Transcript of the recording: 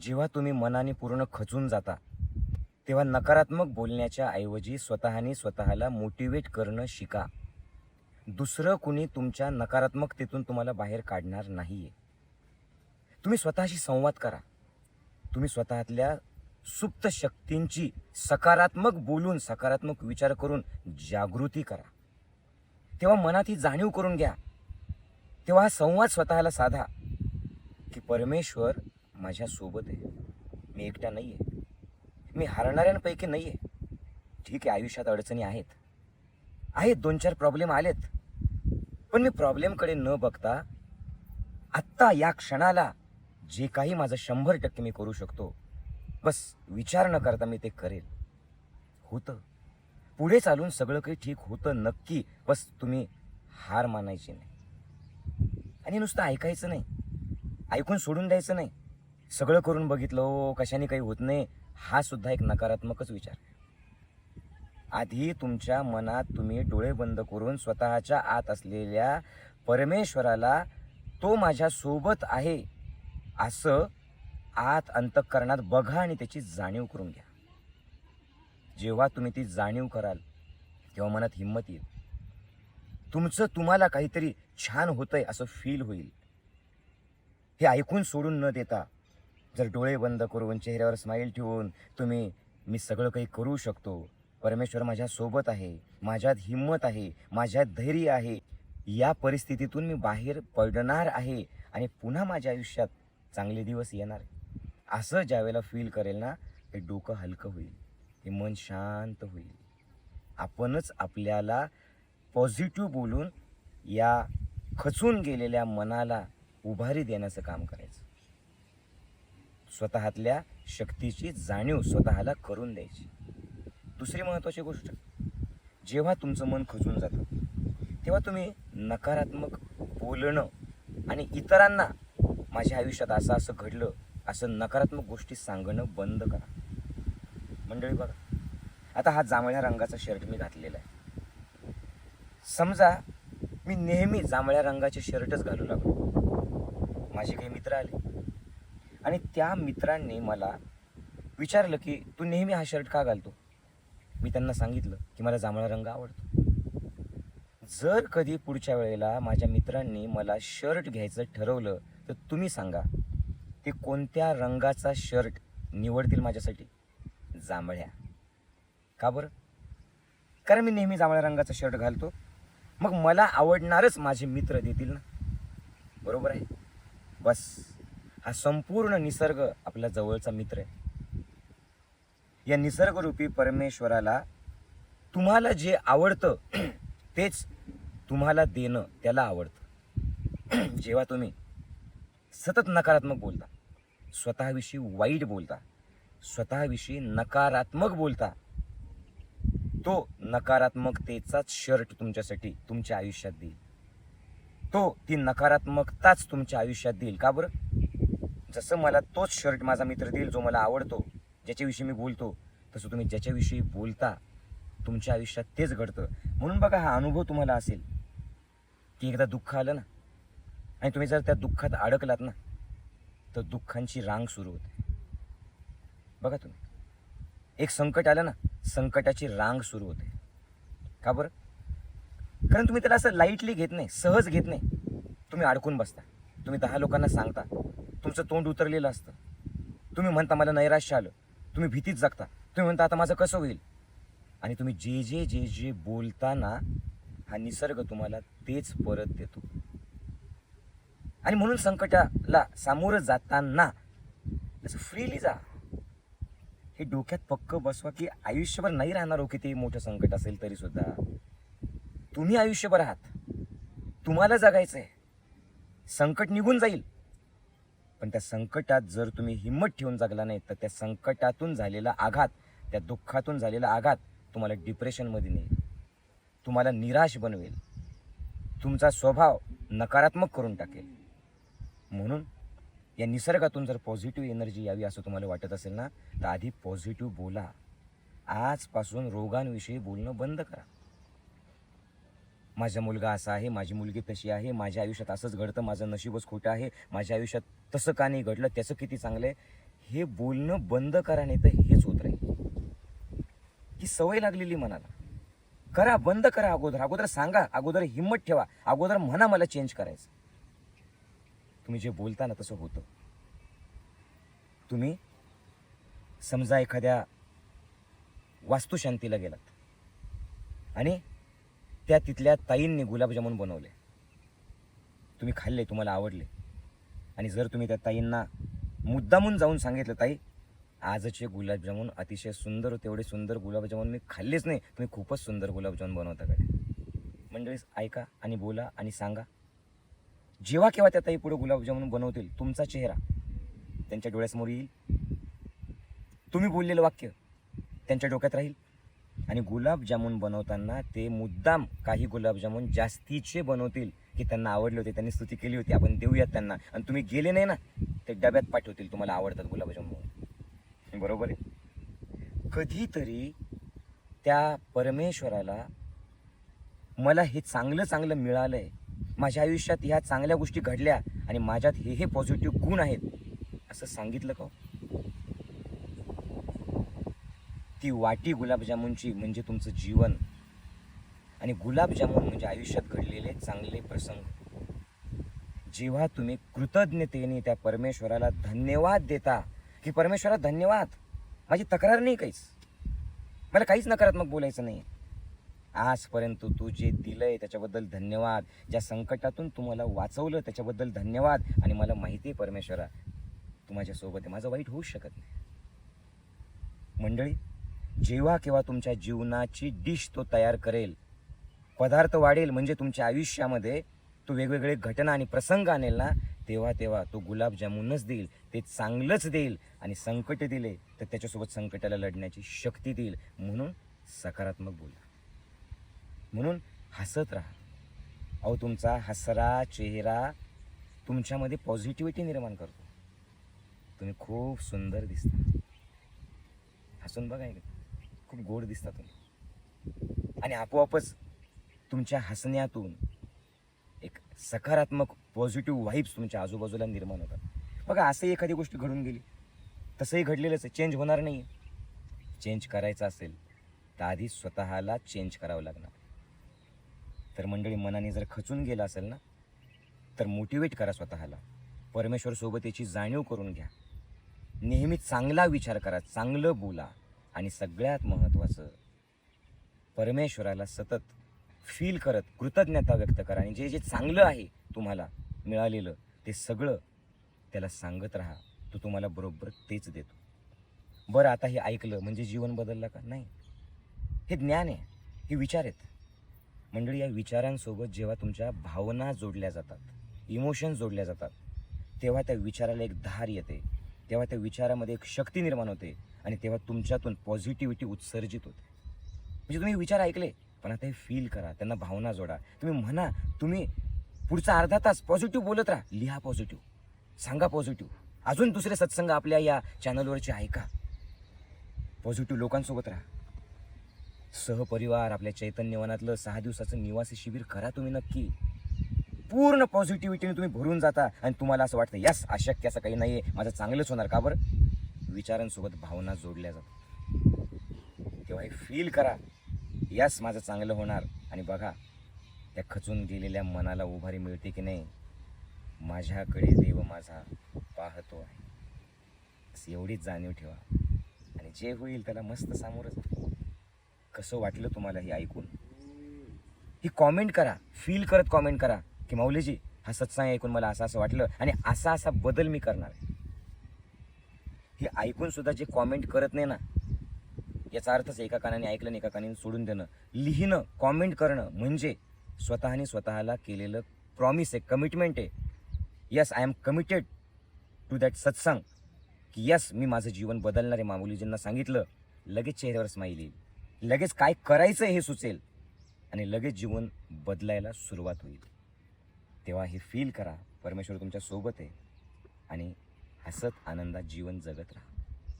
जेव्हा तुम्ही मनाने पूर्ण खचून जाता तेव्हा नकारात्मक बोलण्याच्या ऐवजी स्वतःने स्वतःला मोटिवेट करणं शिका. दुसरं कुणी तुमच्या नकारात्मकतेतून तुम्हाला बाहेर काढणार नाहीये. तुम्ही स्वतःशी संवाद करा. तुम्ही स्वतःतल्या सुप्त शक्तींची सकारात्मक बोलून सकारात्मक विचार करून जागृती करा. तेव्हा मनात ही जाणीव करून घ्या. तेव्हा हा संवाद स्वतःला साधा की परमेश्वर माझ्यासोबत आहे. मी एकटा नाही आहे मी हरणाऱ्यांपैकी नाही आहे ठीक आहे आयुष्यात अडचणी आहेत. आहेत दोन चार प्रॉब्लेम आलेत. पण मी प्रॉब्लेमकडे न बघता आत्ता या क्षणाला जे काही माझं शंभर टक्के मी करू शकतो बस विचार न करता मी ते करेल. होतं. पुढे चालून सगळं काही ठीक होतं नक्की बस तुम्ही हार मानायची नाही. आणि नुसतं ऐकायचं नाही. ऐकून सोडून द्यायचं नाही. सगळं करून बघितलं हो कशाने काही होत नाही हा सुद्धा एक नकारात्मकच विचार. आहे. आधी तुमच्या मनात तुम्ही डोळे बंद करून स्वतःच्या आत असलेल्या परमेश्वराला तो माझ्या सोबत आहे असं आत अंतःकरणात बघा आणि त्याची जाणीव करून घ्या. जेव्हा तुम्ही ती जाणीव कराल तेव्हा मनात हिंमत येईल. तुमचं तुम्हाला काहीतरी छान होतंय असं फील होईल. हे ऐकून सोडून न देता जर डोळे बंद करून चेहऱ्यावर स्माईल ठेवून तुम्ही मी सगळं काही करू शकतो. परमेश्वर माझ्यासोबत आहे माझ्यात हिंमत आहे माझ्यात धैर्य आहे. या परिस्थितीतून मी बाहेर पडणार आहे आणि पुन्हा माझ्या आयुष्यात चांगले दिवस येणार असं ज्यावेळेला फील करेल ना हे डोकं हलकं होईल हे मन शांत होईल. आपणच आपल्याला पॉझिटिव्ह बोलून या खचून गेलेल्या मनाला उभारी देण्याचं काम करायचं. स्वतःतल्या शक्तीची जाणीव स्वतःला करून द्यायची. दुसरी महत्त्वाची गोष्ट जेव्हा तुमचं मन खचून जातं तेव्हा तुम्ही नकारात्मक बोलणं आणि इतरांना माझ्या आयुष्यात असं असं घडलं असं नकारात्मक गोष्टी सांगणं बंद करा. मंडळी बघा आता हा जांभळ्या रंगाचा शर्ट मी घातलेला आहे. समजा मी नेहमी जांभळ्या रंगाचे शर्टच घालू लागलो. माझे काही मित्र आले. आणि त्या मित्रांनी मला विचारलं की तू नेहमी हा शर्ट का घालतो? मी त्यांना सांगितलं की मला जांभळा रंग आवडतो. जर कधी पुढच्या वेळेला माझ्या मित्रांनी मला शर्ट घ्यायचं ठरवलं तर तुम्ही सांगा ते कोणत्या रंगाचा शर्ट निवडतील माझ्यासाठी? जांभळ्या. का बरं? कारण मी नेहमी जांभळ्या रंगाचा शर्ट घालतो. मग मला आवडणारच माझे मित्र देतील ना. बरोबर आहे. बस. हा संपूर्ण निसर्ग आपला जवळचा मित्र आहे. या निसर्गरूपी परमेश्वराला तुम्हाला जे आवडतं तेच तुम्हाला देणं त्याला आवडतं. जेव्हा तुम्ही सतत नकारात्मक बोलता स्वतःविषयी वाईट बोलता स्वतःविषयी नकारात्मक बोलता तो नकारात्मकतेचाच शर्ट तुमच्यासाठी तुमच्या आयुष्यात देईल. तो ती नकारात्मकताच तुमच्या आयुष्यात देईल. का बरं? जसं मला तोच शर्ट माझा मित्र देईल जो मला आवडतो ज्याच्याविषयी मी बोलतो तसं तुम्ही ज्याच्याविषयी बोलता तुमच्या आयुष्यात तेच घडतं. म्हणून बघा हा अनुभव तुम्हाला असेल की एकदा दुःख आलं ना आणि तुम्ही जर त्या दुःखात अडकलात ना तर दुःखांची रांग सुरू होते. बघा तुम्ही. एक संकट आलं ना संकटाची रांग सुरू होते. का बरं? कारण तुम्ही त्याला असं लाईटली घेत नाही सहज घेत नाही. तुम्ही अडकून बसता. तुम्ही दहा लोकांना सांगता तुमचं तोंड उतरलेलं असतं. तुम्ही म्हणता मला नैराश्य आलं. तुम्ही भीतीच जगता. तुम्ही म्हणता आता माझं कसं होईल? आणि तुम्ही जे जे जे जे बोलताना हा निसर्ग तुम्हाला तेच परत देतो. आणि म्हणून संकटाला सामोरं जाताना असं फ्रीली जा. हे डोक्यात पक्क बसवा की आयुष्यभर नाही राहणार हो किती मोठं संकट असेल तरी सुद्धा. तुम्ही आयुष्यभर आहात. तुम्हाला जगायचं आहे संकट निघून जाईल. पण त्या संकटात जर तुम्ही हिंमत ठेवून जगला नाही तर त्या संकटातून झालेला आघात त्या दुःखातून झालेला आघात तुम्हाला डिप्रेशनमध्ये नेईल. तुम्हाला निराश बनवेल. तुमचा स्वभाव नकारात्मक करून टाकेल. म्हणून या निसर्गातून जर पॉझिटिव्ह एनर्जी यावी असं तुम्हाला वाटत असेल ना तर आधी पॉझिटिव्ह बोला. आजपासून रोगांविषयी बोलणं बंद करा. माझा मुलगा असा आहे माझी मुलगी तशी आहे माझ्या आयुष्यात असंच घडतं माझं नशीबच खोटं आहे माझ्या आयुष्यात तसं का नाही घडलं त्याचं किती चांगलं आहे हे बोलणं बंद करा नाही तर हेच होत राहील. ही सवय लागलेली मनाला. करा बंद करा अगोदर. अगोदर सांगा अगोदर हिंमत ठेवा. अगोदर म्हणा मला चेंज करायचं. तुम्ही जे बोलता ना तसं होतं. तुम्ही समजा एखाद्या वास्तुशांतीला गेलात. आणि त्या तिथल्या ताईंनी गुलाबजामुन बनवले. तुम्ही खाल्ले तुम्हाला आवडले. आणि जर तुम्ही त्या ताईंना मुद्दामून जाऊन सांगितलं ताई आजचे गुलाबजामुन अतिशय सुंदर तेवढे सुंदर गुलाबजामुन मी खाल्लेच नाही. तुम्ही खूपच सुंदर गुलाबजामुन बनवता काय मंडळीस ऐका आणि बोला आणि सांगा. जेव्हा केव्हा त्या ताई पुढे गुलाबजामुन बनवतील तुमचा चेहरा त्यांच्या डोळ्यासमोर येईल. तुम्ही बोललेलं वाक्य त्यांच्या डोक्यात राहील. आणि गुलाबजामुन बनवताना ते मुद्दाम काही गुलाबजामुन जास्तीचे बनवतील की त्यांना आवडले होते त्यांनी स्तुती केली होती. आपण देऊयात त्यांना. आणि तुम्ही गेले नाही ना ते डब्यात पाठवतील तुम्हाला आवडतात गुलाबजामुन. बरोबर आहे? कधीतरी त्या परमेश्वराला मला हे चांगलं चांगलं मिळालं आहे माझ्या आयुष्यात ह्या चांगल्या गोष्टी घडल्या आणि माझ्यात हे हे पॉझिटिव्ह गुण आहेत. असं सांगितलं का हो? ती वाटी गुलाबजामुनची म्हणजे तुमचं जीवन. आणि गुलाबजामुन म्हणजे आयुष्यात घडलेले चांगले प्रसंग. जेव्हा तुम्ही कृतज्ञतेने त्या परमेश्वराला धन्यवाद देता की परमेश्वरा धन्यवाद माझी तक्रार नाही काहीच. मला काहीच नकारात्मक बोलायचं नाही. आजपर्यंत तू जे दिलंय त्याच्याबद्दल धन्यवाद ज्या संकटातून तुम्हाला वाचवलं त्याच्याबद्दल धन्यवाद आणि मला माहिती आहे परमेश्वरा तू माझ्यासोबत आहे. माझं वाईट होऊ शकत नाही. मंडळी जेव्हा केव्हा तुमच्या जीवनाची डिश तो तयार करेल पदार्थ वाढेल म्हणजे तुमच्या आयुष्यामध्ये तो वेगवेगळे घटना आणि प्रसंग आणेल ना तेव्हा तेव्हा तो गुलाबजामुनच देईल ते चांगलंच देईल आणि संकट दिले तर त्याच्यासोबत संकटाला लढण्याची शक्ती देईल. म्हणून सकारात्मक बोला. म्हणून हसत राहा. अहो तुमचा हसरा चेहरा तुमच्यामध्ये पॉझिटिव्हिटी निर्माण करतो. तुम्ही खूप सुंदर दिसता. हसून बघा एकदा. खूप गोड दिसता तुम्ही. आणि आपोआपच तुमच्या हसण्यातून एक सकारात्मक पॉझिटिव्ह वाईब्स तुमच्या आजूबाजूला निर्माण होतात. बघा असंही एखादी गोष्ट घडून गेली. तसंही घडलेलंच आहे. चेंज होणार नाही चेंज करायचं असेल तर आधी स्वतःला चेंज करावं लागणार. तर मंडळी मनाने जर खचून गेलं असेल ना तर मोटिवेट करा स्वतःला. परमेश्वर सोबत याची जाणीव करून घ्या. नेहमी चांगला विचार करा चांगलं बोला. आणि सगळ्यात महत्त्वाचं परमेश्वराला सतत फील करत कृतज्ञता व्यक्त करा आणि जे जे चांगलं आहे तुम्हाला मिळालेलं ते सगळं त्याला सांगत राहा. तो तुम्हाला बरोबर तेच देतो. बरं आता हे ऐकलं म्हणजे जीवन बदललं का? नाही. हे ज्ञान आहे. हे विचार आहेत. मंडळी या विचारांसोबत जेव्हा तुमच्या भावना जोडल्या जातात इमोशन्स जोडल्या जातात तेव्हा त्या विचाराला एक धार येते. तेव्हा त्या विचारामध्ये एक शक्ती निर्माण होते आणि तेव्हा तुमच्यातून पॉझिटिव्हिटी उत्सर्जित होते. म्हणजे तुम्ही विचार ऐकले पण आता हे फील करा त्यांना भावना जोडा. तुम्ही म्हणा तुम्ही पुढचा अर्धा तास पॉझिटिव्ह बोलत राहा लिहा पॉझिटिव्ह सांगा पॉझिटिव्ह अजून दुसरे सत्संग आपल्या या चॅनलवरचे ऐका. पॉझिटिव्ह लोकांसोबत राहा. सहपरिवार आपल्या चैतन्यवनातलं सहा दिवसाचं निवासी शिबिर करा तुम्ही नक्की. पूर्ण पॉझिटिव्हिटीने तुम्ही भरून जाता आणि तुम्हाला असं वाटतं यस अशक्य असं काही नाही आहे माझं चांगलंच होणार. का बरं? विचारांसोबत भावना जोडल्या जातात. तेव्हा हे फील करा. यस माझं चांगलं होणार. आणि बघा त्या खचून गेलेल्या मनाला उभारी मिळते की नाही माझ्याकडे देव माझा पाहतो आहे. असं एवढीच जाणीव ठेवा. आणि जे होईल त्याला मस्त सामोरं जा. कसं वाटलं तुम्हाला हे ऐकून? ही कॉमेंट करा. फील करत कॉमेंट करा. की माऊलीजी हा सत्संग ऐकून मला असं असं वाटलं आणि असा असा बदल मी करणार आहे. हे ऐकून सुद्धा जे कॉमेंट करत नाही ना याचा अर्थच एका कानाने ऐकलं आणि एका कानाने सोडून देणं. लिहिणं कॉमेंट करणं म्हणजे स्वतःने स्वतःला केलेलं प्रॉमिस आहे कमिटमेंट आहे. Yes I am committed to that satsang की यस मी माझं जीवन बदलणार आहे मामुलीजींना सांगितलं. लगेच चेहऱ्यावर स्माईल येईल. लगेच काय करायचं हे सुचेल. आणि लगेच जीवन बदलायला सुरुवात होईल. तेव्हा हे फील करा. परमेश्वर तुमच्यासोबत आहे. आणि हसत आनंदात जीवन जगत राहा.